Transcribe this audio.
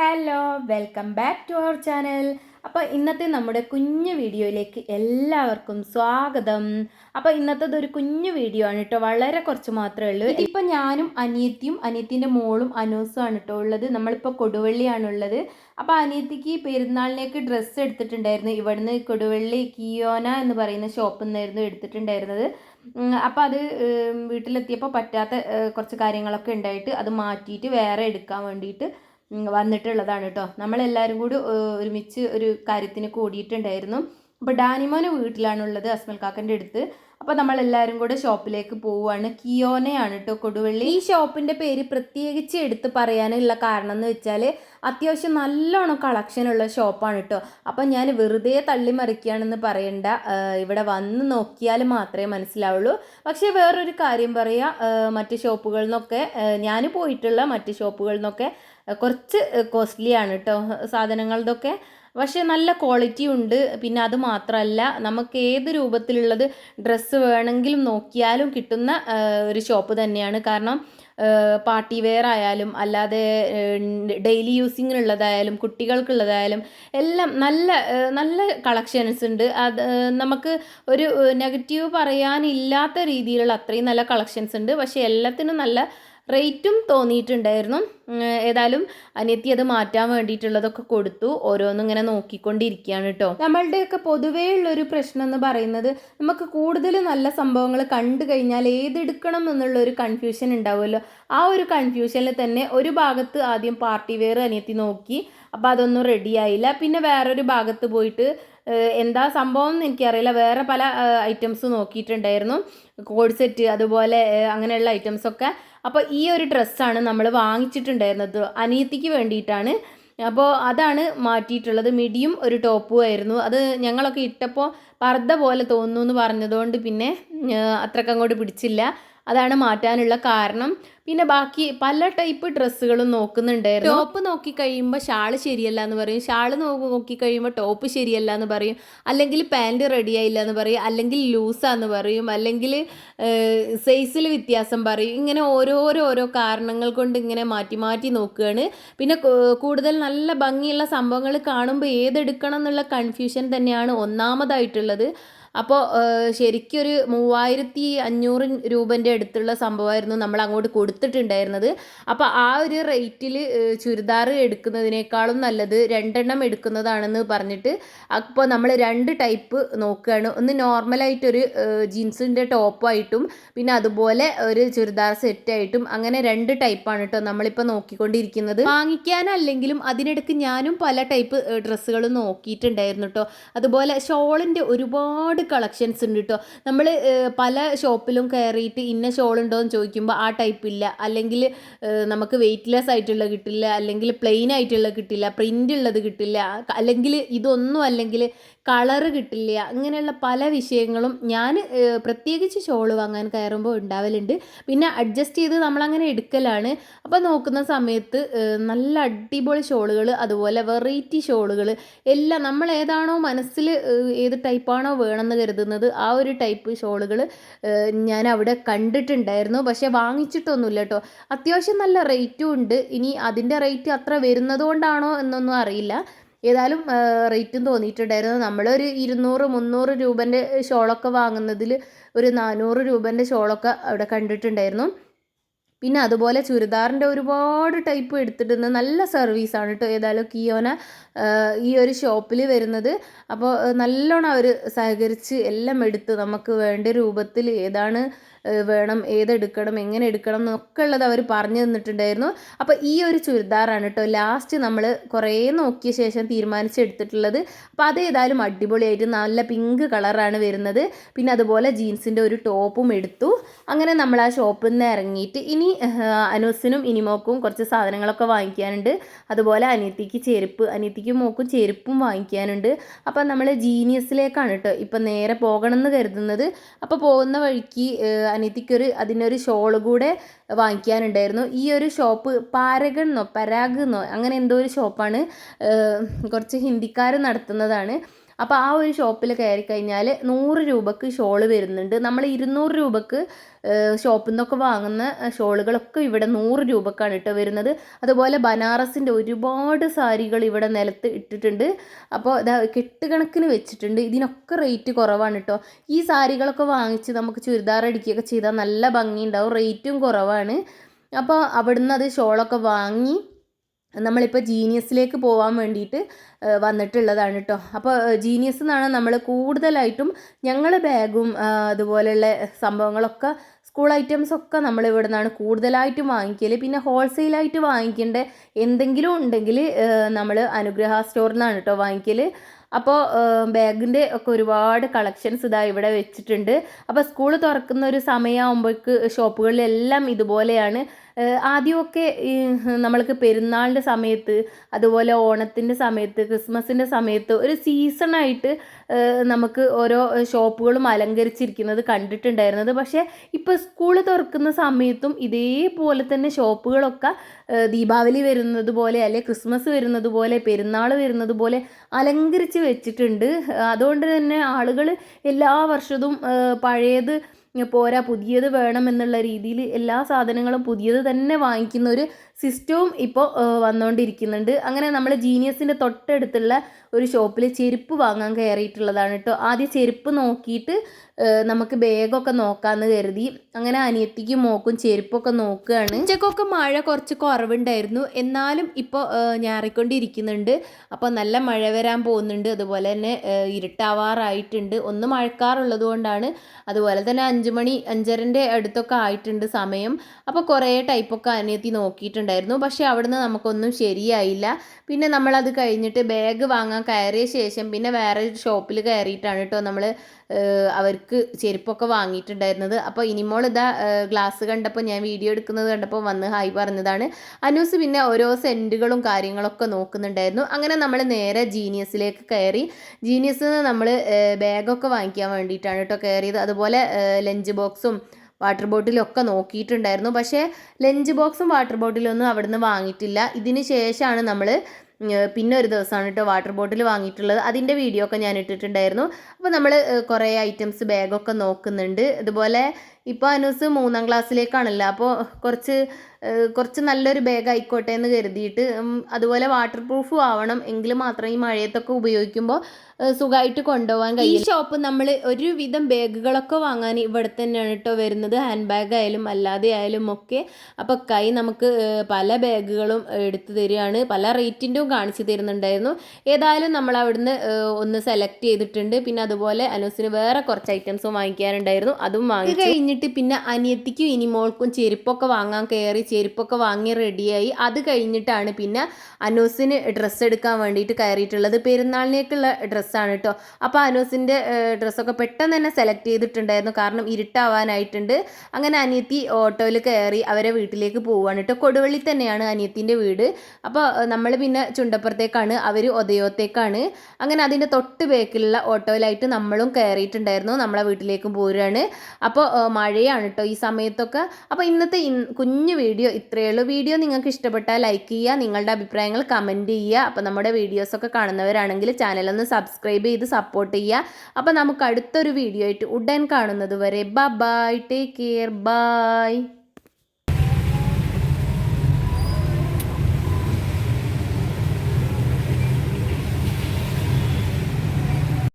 Hello welcome back to our channel അപ്പോൾ ഇന്നത്തെ നമ്മുടെ കുഞ്ഞു വീഡിയോയിലേക്ക് എല്ലാവർക്കും സ്വാഗതം. അപ്പോൾ ഇന്നത്തേത് ഒരു കുഞ്ഞു വീഡിയോ ആണ് കേട്ടോ. വളരെ കുറച്ച് മാത്രമേ ഉള്ളൂ. ഇപ്പോൾ ഞാനും അനിയത്തിയും അനിയത്തിന്റെ മോളും അനൂസും ആണ് കേട്ടോ ഉള്ളത്. നമ്മളിപ്പോൾ കൊടുവള്ളിയാണുള്ളത്. അപ്പോൾ അനിയത്തിക്ക് പെരുന്നാളിലേക്ക് ഡ്രസ്സ് എടുത്തിട്ടുണ്ടായിരുന്നു. ഇവിടുന്ന് കൊടുവള്ളി കിയോന എന്ന് പറയുന്ന ഷോപ്പിൽ നിന്നായിരുന്നു എടുത്തിട്ടുണ്ടായിരുന്നത്. അപ്പോൾ അത് വീട്ടിലെത്തിയപ്പോൾ പറ്റാത്ത കുറച്ച് കാര്യങ്ങളൊക്കെ ഉണ്ടായിട്ട് അത് മാറ്റിയിട്ട് വേറെ എടുക്കാൻ വേണ്ടിയിട്ട് വന്നിട്ടുള്ളതാണ് കേട്ടോ. നമ്മളെല്ലാവരും കൂടി ഒരുമിച്ച് ഒരു കാര്യത്തിന് കൂടിയിട്ടുണ്ടായിരുന്നു. അപ്പോൾ ഡാനിമോന് വീട്ടിലാണുള്ളത് അസ്മൽ കാക്കന്റെ അടുത്ത്. അപ്പോൾ നമ്മളെല്ലാവരും കൂടെ ഷോപ്പിലേക്ക് പോവുകയാണ്. കിയോനയാണ് കേട്ടോ കൊടുവള്ളി. ഈ ഷോപ്പിന്റെ പേര് പ്രത്യേകിച്ച് എടുത്ത് പറയാനുള്ള കാരണം എന്ന് വെച്ചാൽ അത്യാവശ്യം നല്ലോണം കളക്ഷനുള്ള ഷോപ്പാണ് കേട്ടോ. അപ്പം ഞാൻ വെറുതെ തള്ളി മറിക്കുകയാണെന്ന് പറയണ്ട ഇവിടെ വന്ന് നോക്കിയാൽ മാത്രമേ മനസ്സിലാവുള്ളൂ. പക്ഷേ വേറൊരു കാര്യം പറയുക മറ്റ് ഷോപ്പുകളിൽ നിന്നൊക്കെ ഞാൻ പോയിട്ടുള്ള മറ്റ് ഷോപ്പുകളിൽ നിന്നൊക്കെ കുറച്ച് കോസ്റ്റ്ലി ആണ് കേട്ടോ സാധനങ്ങളതൊക്കെ പക്ഷേ നല്ല ക്വാളിറ്റി ഉണ്ട്. പിന്നെ അത് മാത്രമല്ല നമുക്ക് ഏത് രൂപത്തിലുള്ളത് ഡ്രസ്സ് വേണമെങ്കിലും നോക്കിയാലും കിട്ടുന്ന ഒരു ഷോപ്പ് തന്നെയാണ്. കാരണം പാർട്ടി വെയർ ആയാലും അല്ലാതെ ഡെയിലി യൂസിങ്ങിനുള്ളതായാലും കുട്ടികൾക്കുള്ളതായാലും എല്ലാം നല്ല നല്ല കളക്ഷൻസ് ഉണ്ട്. അത് നമുക്ക് ഒരു നെഗറ്റീവ് പറയാനില്ലാത്ത രീതിയിലുള്ള അത്രയും നല്ല കളക്ഷൻസ് ഉണ്ട്. പക്ഷേ എല്ലാത്തിനും നല്ല റേറ്റും തോന്നിയിട്ടുണ്ടായിരുന്നു. ഏതായാലും അനിയത്തി അത് മാറ്റാൻ വേണ്ടിയിട്ടുള്ളതൊക്കെ കൊടുത്തു. ഓരോന്നും ഇങ്ങനെ നോക്കിക്കൊണ്ടിരിക്കുകയാണ് കേട്ടോ നമ്മളുടെയൊക്കെ പൊതുവേ ഉള്ളൊരു പ്രശ്നം എന്ന് പറയുന്നത് നമുക്ക് കൂടുതൽ നല്ല സംഭവങ്ങൾ കണ്ടു കഴിഞ്ഞാൽ ഏതെടുക്കണം എന്നുള്ള ഒരു കൺഫ്യൂഷൻ ഉണ്ടാവുമല്ലോ. ആ ഒരു കൺഫ്യൂഷനിൽ തന്നെ ഒരു ഭാഗത്ത് ആദ്യം പാർട്ടി വെയർ അനിയത്തി നോക്കി. അപ്പോൾ അതൊന്നും റെഡിയായില്ല പിന്നെ വേറൊരു ഭാഗത്ത് പോയിട്ട് എന്താ സംഭവം എന്ന് എനിക്കറിയില്ല. വേറെ പല ഐറ്റംസ് നോക്കിയിട്ടുണ്ടായിരുന്നു. കോഡ് സെറ്റ് അതുപോലെ അങ്ങനെയുള്ള ഐറ്റംസൊക്കെ അപ്പോൾ ഈ ഒരു ഡ്രസ്സാണ് നമ്മൾ വാങ്ങിച്ചിട്ടുണ്ടായിരുന്നത്. അനിയത്തിക്ക് വേണ്ടിയിട്ടാണ്. അപ്പോൾ അതാണ് മാറ്റിയിട്ടുള്ളത്. മിഡിയും ഒരു ടോപ്പും ആയിരുന്നു. അത് ഞങ്ങളൊക്കെ ഇട്ടപ്പോൾ പർദ്ദ പോലെ തോന്നുന്നു എന്ന് പറഞ്ഞതുകൊണ്ട് പിന്നെ അത്രക്കങ്ങോട്ട് പിടിച്ചില്ല. അതാണ് മാറ്റാനുള്ള കാരണം. പിന്നെ ബാക്കി പല ടൈപ്പ് ഡ്രസ്സുകളും നോക്കുന്നുണ്ടായിരുന്നു. ടോപ്പ് നോക്കി കഴിയുമ്പോൾ ഷാൾ ശരിയല്ല എന്ന് പറയും. ഷാൾ നോക്കി കഴിയുമ്പോൾ ടോപ്പ് ശരിയല്ല എന്ന് പറയും. അല്ലെങ്കിൽ പാന്റ് റെഡി ആയില്ല എന്ന് പറയും. അല്ലെങ്കിൽ ലൂസാന്ന് പറയും. അല്ലെങ്കിൽ സൈസിൽ വ്യത്യാസം പറയും. ഇങ്ങനെ ഓരോരോ ഓരോ കാരണങ്ങൾ കൊണ്ട് ഇങ്ങനെ മാറ്റി മാറ്റി നോക്കുകയാണ്. പിന്നെ കൂടുതൽ നല്ല ഭംഗിയുള്ള സംഭവങ്ങൾ കാണുമ്പോൾ ഏതെടുക്കണം എന്നുള്ള കൺഫ്യൂഷൻ തന്നെയാണ് ഒന്നാമതായിട്ടുള്ളത്. അപ്പോൾ ശരിക്കും ഒരു മൂവായിരത്തി അഞ്ഞൂറ് രൂപന്റെ അടുത്തുള്ള സംഭവമായിരുന്നു നമ്മൾ അങ്ങോട്ട് കൊടുത്തിട്ടുണ്ടായിരുന്നത്. അപ്പോൾ ആ ഒരു റേറ്റിൽ ചുരിദാർ എടുക്കുന്നതിനേക്കാളും നല്ലത് രണ്ടെണ്ണം എടുക്കുന്നതാണെന്ന് പറഞ്ഞിട്ട് അപ്പോൾ നമ്മൾ രണ്ട് ടൈപ്പ് നോക്കുകയാണ്. ഒന്ന് നോർമലായിട്ടൊരു ജീൻസിന്റെ ടോപ്പായിട്ടും പിന്നെ അതുപോലെ ഒരു ചുരിദാർ സെറ്റായിട്ടും അങ്ങനെ രണ്ട് ടൈപ്പാണ് കേട്ടോ നമ്മളിപ്പോൾ നോക്കിക്കൊണ്ടിരിക്കുന്നത്. വാങ്ങിക്കാനല്ലെങ്കിലും അതിനിടയ്ക്ക് ഞാനും പല ടൈപ്പ് ഡ്രസ്സുകൾ നോക്കിയിട്ടുണ്ടായിരുന്നു കേട്ടോ അതുപോലെ ഷോളിന്റെ ഒരുപാട് കളക്ഷൻസ് ഉണ്ട് കേട്ടോ നമ്മൾ പല ഷോപ്പിലും കയറിയിട്ട് ഇന്ന ഷോൾ ഉണ്ടോ എന്ന് ചോദിക്കുമ്പോൾ ആ ടൈപ്പ് ഇല്ല. അല്ലെങ്കിൽ നമുക്ക് വെയ്റ്റ്ലെസ് ആയിട്ടുള്ള കിട്ടില്ല. അല്ലെങ്കിൽ പ്ലെയിൻ ആയിട്ടുള്ള കിട്ടില്ല. പ്രിന്റ് ഉള്ളത് കിട്ടില്ല. അല്ലെങ്കിൽ ഇതൊന്നും അല്ലെങ്കിൽ കളറ് കിട്ടില്ല. അങ്ങനെയുള്ള പല വിഷയങ്ങളും ഞാൻ പ്രത്യേകിച്ച് ഷോൾ വാങ്ങാൻ കയറുമ്പോൾ ഉണ്ടാവലുണ്ട്. പിന്നെ അഡ്ജസ്റ്റ് ചെയ്ത് നമ്മളങ്ങനെ എടുക്കലാണ്. അപ്പോൾ നോക്കുന്ന സമയത്ത് നല്ല അടിപൊളി ഷോളുകൾ അതുപോലെ വെറൈറ്റി ഷോളുകൾ എല്ലാം നമ്മൾ ഏതാണോ മനസ്സിൽ ഏത് ടൈപ്പാണോ വേണമെന്ന് കരുതുന്നത് ആ ഒരു ടൈപ്പ് ഷോളുകൾ ഞാൻ അവിടെ കണ്ടിട്ടുണ്ടായിരുന്നു. പക്ഷേ വാങ്ങിച്ചിട്ടൊന്നുമില്ല കേട്ടോ. അത്യാവശ്യം നല്ല റേറ്റും ഉണ്ട്. ഇനി അതിന്റെ റേറ്റ് അത്ര വരുന്നത് കൊണ്ടാണോ എന്നൊന്നും അറിയില്ല. ഏതായാലും റേറ്റും തോന്നിയിട്ടുണ്ടായിരുന്നു. നമ്മളൊരു ഇരുന്നൂറ് മുന്നൂറ് രൂപന്റെ ഷോളൊക്കെ വാങ്ങുന്നതിൽ ഒരു നാനൂറ് രൂപന്റെ ഷോളൊക്കെ അവിടെ കണ്ടിട്ടുണ്ടായിരുന്നു. പിന്നെ അതുപോലെ ചുരിദാറിന്റെ ഒരുപാട് ടൈപ്പ് എടുത്തിട്ടുണ്ട്. നല്ല സർവീസാണ് കേട്ടോ ഏതായാലും കിയോന ഈ ഒരു ഷോപ്പിൽ വരുന്നത്. അപ്പോൾ നല്ലോണം അവർ സഹകരിച്ച് എല്ലാം എടുത്ത് നമുക്ക് വേണ്ട രൂപത്തിൽ ഏതാണ് വേണം ഏതെടുക്കണം എങ്ങനെ എടുക്കണം എന്നൊക്കെ ഉള്ളത് അവർ പറഞ്ഞു തന്നിട്ടുണ്ടായിരുന്നു. അപ്പോൾ ഈ ഒരു ചുരിദാറാണ് കേട്ടോ ലാസ്റ്റ് നമ്മൾ കുറേ നോക്കിയ ശേഷം തീരുമാനിച്ചെടുത്തിട്ടുള്ളത് അപ്പോൾ അത് ഏതായാലും അടിപൊളിയായിട്ട് നല്ല പിങ്ക് കളറാണ് വരുന്നത്. പിന്നെ അതുപോലെ ജീൻസിന്റെ ഒരു ടോപ്പും എടുത്തു. അങ്ങനെ നമ്മൾ ആ ഷോപ്പിൽ നിന്ന് ഇറങ്ങിയിട്ട് ഇനി അനൂസിനും ഇനിമോക്കും കുറച്ച് സാധനങ്ങളൊക്കെ വാങ്ങിക്കാനുണ്ട്. അതുപോലെ അനിയത്തിക്ക് ചെരുപ്പ് അനിയത്തിക്കും മോക്കും ചെരുപ്പും വാങ്ങിക്കാനുണ്ട്. അപ്പം നമ്മൾ ജീനിയസിലേക്കാണ് കേട്ടോ ഇപ്പം നേരെ പോകണം എന്ന് കരുതുന്നത്. അപ്പോൾ പോകുന്ന വഴിക്ക് അനിയത്തിക്കൊരു അതിനൊരു ഷോൾ കൂടെ വാങ്ങിക്കാനുണ്ടായിരുന്നു. ഈ ഒരു ഷോപ്പ് പാരഗൺ എന്നോ പരാഗ് എന്നോ അങ്ങനെ എന്തോ ഒരു ഷോപ്പാണ് കുറച്ച് ഹിന്ദിക്കാർ നടത്തുന്നതാണ്. അപ്പോൾ ആ ഒരു ഷോപ്പിൽ കയറി കഴിഞ്ഞാൽ നൂറ് രൂപക്ക് ഷോൾ വരുന്നുണ്ട്. നമ്മൾ ഇരുന്നൂറ് രൂപക്ക് ഷോപ്പിൽ നിന്നൊക്കെ വാങ്ങുന്ന ഷോളുകളൊക്കെ ഇവിടെ നൂറ് രൂപക്കാണ് ഇട്ട് വരുന്നത്. അതുപോലെ ബനാറസിന്റെ ഒരുപാട് സാരികൾ ഇവിടെ നിലത്ത് ഇട്ടിട്ടുണ്ട്. അപ്പോൾ ഇതാ കെട്ടുകണക്കിന് വെച്ചിട്ടുണ്ട്. ഇതിനൊക്കെ റേറ്റ് കുറവാണ് കേട്ടോ ഈ സാരികളൊക്കെ വാങ്ങിച്ച് നമുക്ക് ചുരിദാർ അടിക്കുകയൊക്കെ ചെയ്താൽ നല്ല ഭംഗിയുണ്ടാവും. റേറ്റും കുറവാണ്. അപ്പോൾ അവിടുന്ന് അത് ഷോളൊക്കെ വാങ്ങി നമ്മളിപ്പോൾ ജീനിയസിലേക്ക് പോകാൻ വേണ്ടിയിട്ട് വന്നിട്ടുള്ളതാണ് കേട്ടോ അപ്പോൾ ജീനിയസ് എന്നാണ് നമ്മൾ കൂടുതലായിട്ടും ഞങ്ങളുടെ ബാഗും അതുപോലെയുള്ള സംഭവങ്ങളൊക്കെ സ്കൂൾ ഐറ്റംസ് ഒക്കെ നമ്മൾ ഇവിടെ നിന്നാണ് കൂടുതലായിട്ടും വാങ്ങിക്കൽ പിന്നെ ഹോൾസെയിലായിട്ട് വാങ്ങിക്കേണ്ട എന്തെങ്കിലും ഉണ്ടെങ്കിൽ നമ്മൾ അനുഗ്രഹ സ്റ്റോറിൽ നിന്നാണ് കേട്ടോ വാങ്ങിക്കൽ അപ്പോൾ ബാഗിന്റെ ഒക്കെ ഒരുപാട് കളക്ഷൻസ് ഇതാ ഇവിടെ വെച്ചിട്ടുണ്ട്. അപ്പോൾ സ്കൂൾ തുറക്കുന്ന ഒരു സമയമാകുമ്പോഴേക്ക് ഷോപ്പുകളിലെല്ലാം ഇതുപോലെയാണ് ആദ്യമൊക്കെ നമ്മൾക്ക് പെരുന്നാളിന്റെ സമയത്ത് അതുപോലെ ഓണത്തിന്റെ സമയത്ത് ക്രിസ്മസിന്റെ സമയത്ത് ഒരു സീസണായിട്ട് നമുക്ക് ഓരോ ഷോപ്പുകളും അലങ്കരിച്ചിരിക്കുന്നത് കണ്ടിട്ടുണ്ടായിരുന്നത്. പക്ഷേ ഇപ്പോൾ സ്കൂൾ തുറക്കുന്ന സമയത്തും ഇതേപോലെ തന്നെ ഷോപ്പുകളൊക്കെ ദീപാവലി വരുന്നത് പോലെ അല്ലെ ക്രിസ്മസ് വരുന്നത് പോലെ പെരുന്നാൾ വരുന്നത് പോലെ അലങ്കരിച്ച് വെച്ചിട്ടുണ്ട്. അതുകൊണ്ട് തന്നെ ആളുകൾ എല്ലാ വർഷവും പഴയത് പോരാ പുതിയത് വേണം എന്നുള്ള രീതിയിൽ എല്ലാ സാധനങ്ങളും പുതിയത് തന്നെ വാങ്ങിക്കുന്ന ഒരു സിസ്റ്റവും ഇപ്പോൾ വന്നുകൊണ്ടിരിക്കുന്നുണ്ട് അങ്ങനെ നമ്മൾ ജീനിയസിന്റെ തൊട്ടടുത്തുള്ള ഒരു ഷോപ്പിൽ ചെരുപ്പ് വാങ്ങാൻ കയറിയിട്ടുള്ളതാണ് കേട്ടോ. ആദ്യം ചെരുപ്പ് നോക്കിയിട്ട് നമുക്ക് ബാഗൊക്കെ നോക്കാമെന്ന് കരുതി. അങ്ങനെ അനിയത്തിക്കും മോക്കും ചെരുപ്പൊക്കെ നോക്കുകയാണ് ഉച്ചക്കൊക്കെ മഴ കുറച്ച് കുറവുണ്ടായിരുന്നു. എന്നാലും ഇപ്പോൾ ഞാറിക്കൊണ്ടിരിക്കുന്നുണ്ട്. അപ്പോൾ നല്ല മഴ വരാൻ പോകുന്നുണ്ട്. അതുപോലെ തന്നെ ഇരുട്ടാവാറായിട്ടുണ്ട്. ഒന്ന് മഴക്കാറുള്ളത് കൊണ്ടാണ് അതുപോലെ തന്നെ അഞ്ച് മണി അഞ്ചരന്റെ അടുത്തൊക്കെ ആയിട്ടുണ്ട് സമയം. അപ്പോൾ കുറേ ടൈപ്പൊക്കെ അനിയത്തി നോക്കിയിട്ടുണ്ടായിരുന്നു. പക്ഷേ അവിടുന്ന് നമുക്കൊന്നും ശരിയായില്ല. പിന്നെ നമ്മളത് കഴിഞ്ഞിട്ട് ബാഗ് വാങ്ങാൻ കയറിയ ശേഷം പിന്നെ വേറെ ഷോപ്പിൽ കയറിയിട്ടാണ് കേട്ടോ നമ്മൾ അവർക്ക് ചെരുപ്പൊക്കെ വാങ്ങിയിട്ടുണ്ടായിരുന്നത്. അപ്പോൾ ഇനിമോൾ ഇതാ ഗ്ലാസ് കണ്ടപ്പോൾ ഞാൻ വീഡിയോ എടുക്കുന്നത് കണ്ടപ്പോൾ വന്ന് ഹായ് പറഞ്ഞതാണ്. അനൂസ് പിന്നെ ഓരോ സെന്റുകളും കാര്യങ്ങളൊക്കെ നോക്കുന്നുണ്ടായിരുന്നു. അങ്ങനെ നമ്മൾ നേരെ ജീനിയസിലേക്ക് കയറി. ജീനിയസിൽ നിന്ന് നമ്മൾ ബാഗൊക്കെ വാങ്ങിക്കാൻ വേണ്ടിയിട്ടാണ് കേട്ടോ കയറിയത്. അതുപോലെ ലഞ്ച് ബോക്സും വാട്ടർ ബോട്ടിലും ഒക്കെ നോക്കിയിട്ടുണ്ടായിരുന്നു. പക്ഷേ ലഞ്ച് ബോക്സും വാട്ടർ ബോട്ടിലൊന്നും അവിടുന്ന് വാങ്ങിയിട്ടില്ല. ഇതിന് ശേഷമാണ് നമ്മൾ പിന്നെ ഒരു ദിവസമാണ് കേട്ടോ വാട്ടർ ബോട്ടിൽ വാങ്ങിയിട്ടുള്ളത്. അതിന്റെ വീഡിയോ ഒക്കെ ഞാൻ ഇട്ടിട്ടുണ്ടായിരുന്നു. അപ്പോൾ നമ്മൾ കുറേ ഐറ്റംസ് ബാഗൊക്കെ നോക്കുന്നുണ്ട്. അതുപോലെ ഇപ്പോൾ അനൂസ് മൂന്നാം ക്ലാസ്സിലേക്കാണല്ലോ. അപ്പോൾ കുറച്ച് കുറച്ച് നല്ലൊരു ബാഗ് ആയിക്കോട്ടെ എന്ന് കരുതിയിട്ട് അതുപോലെ വാട്ടർ പ്രൂഫും ആവണം. എങ്കിൽ മാത്രം ഈ മഴയത്തൊക്കെ ഉപയോഗിക്കുമ്പോൾ സുഖമായിട്ട് കൊണ്ടുപോകാൻ കഴിയും ഈ ഷോപ്പ് നമ്മൾ ഒരുവിധം ബാഗുകളൊക്കെ വാങ്ങാൻ ഇവിടെ തന്നെയാണ് കേട്ടോ വരുന്നത്. ഹാൻഡ് ബാഗ് ആയാലും അല്ലാതെ ആയാലും ഒക്കെ. അപ്പോൾ കൈ നമുക്ക് പല ബാഗുകളും എടുത്തു തരികയാണ്. പല റേറ്റിന്റെയും കാണിച്ചു തരുന്നുണ്ടായിരുന്നു. ഏതായാലും നമ്മൾ അവിടുന്ന് ഒന്ന് സെലക്ട് ചെയ്തിട്ടുണ്ട്. പിന്നെ അതുപോലെ അനൂസിന് വേറെ കുറച്ച് ഐറ്റംസും വാങ്ങിക്കാനുണ്ടായിരുന്നു. അതും വാങ്ങി കഴിഞ്ഞിട്ട് പിന്നെ അനിയത്തിക്കും ഇനി മോൾക്കും ചെരുപ്പൊക്കെ വാങ്ങാൻ കയറി ചെരുപ്പൊക്കെ വാങ്ങി റെഡിയായി. അത് കഴിഞ്ഞിട്ടാണ് പിന്നെ അനൂസിന് ഡ്രസ്സ് എടുക്കാൻ വേണ്ടിയിട്ട് കയറിയിട്ടുള്ളത്. പെരുന്നാളിനേക്കുള്ള ഡ്രസ്സാണ് കേട്ടോ അപ്പോൾ അനൂസിന്റെ ഡ്രസ്സൊക്കെ പെട്ടെന്ന് തന്നെ സെലക്ട് ചെയ്തിട്ടുണ്ടായിരുന്നു. കാരണം ഇരുട്ടാവാനായിട്ടുണ്ട്. അങ്ങനെ അനിയത്തി ഓട്ടോയിൽ കയറി അവരെ വീട്ടിലേക്ക് പോവുകയാണ് കേട്ടോ കൊടുവള്ളി തന്നെയാണ് അനിയത്തിന്റെ വീട്. അപ്പോൾ നമ്മൾ പിന്നെ ചുണ്ടപ്പുറത്തേക്കാണ് അവർ ഒതയോത്തേക്കാണ് അങ്ങനെ അതിന്റെ തൊട്ട് ബേക്കിലുള്ള ഓട്ടോയിലായിട്ട് നമ്മളും കയറിയിട്ടുണ്ടായിരുന്നു. നമ്മളെ വീട്ടിലേക്കും പോരുകയാണ്. അപ്പോൾ മഴയാണ് കേട്ടോ ഈ സമയത്തൊക്കെ. അപ്പോൾ ഇന്നത്തെ കുഞ്ഞു വീഡിയോ ഇത്രയേ ഉള്ളൂ വീഡിയോ നിങ്ങൾക്ക് ഇഷ്ടപ്പെട്ടാൽ ലൈക്ക് ചെയ്യുക നിങ്ങളുടെ അഭിപ്രായങ്ങൾ കമന്റ് ചെയ്യുക. അപ്പോൾ നമ്മുടെ വീഡിയോസൊക്കെ കാണുന്നവരാണെങ്കിൽ ചാനലൊന്ന് സബ്സ്ക്രൈബ് ചെയ്ത് സപ്പോർട്ട് ചെയ്യുക. അപ്പോൾ നമുക്ക് അടുത്തൊരു വീഡിയോ ആയിട്ട് ഉടൻ കാണുന്നത് വരെ. ബൈ. Take care. ബൈ.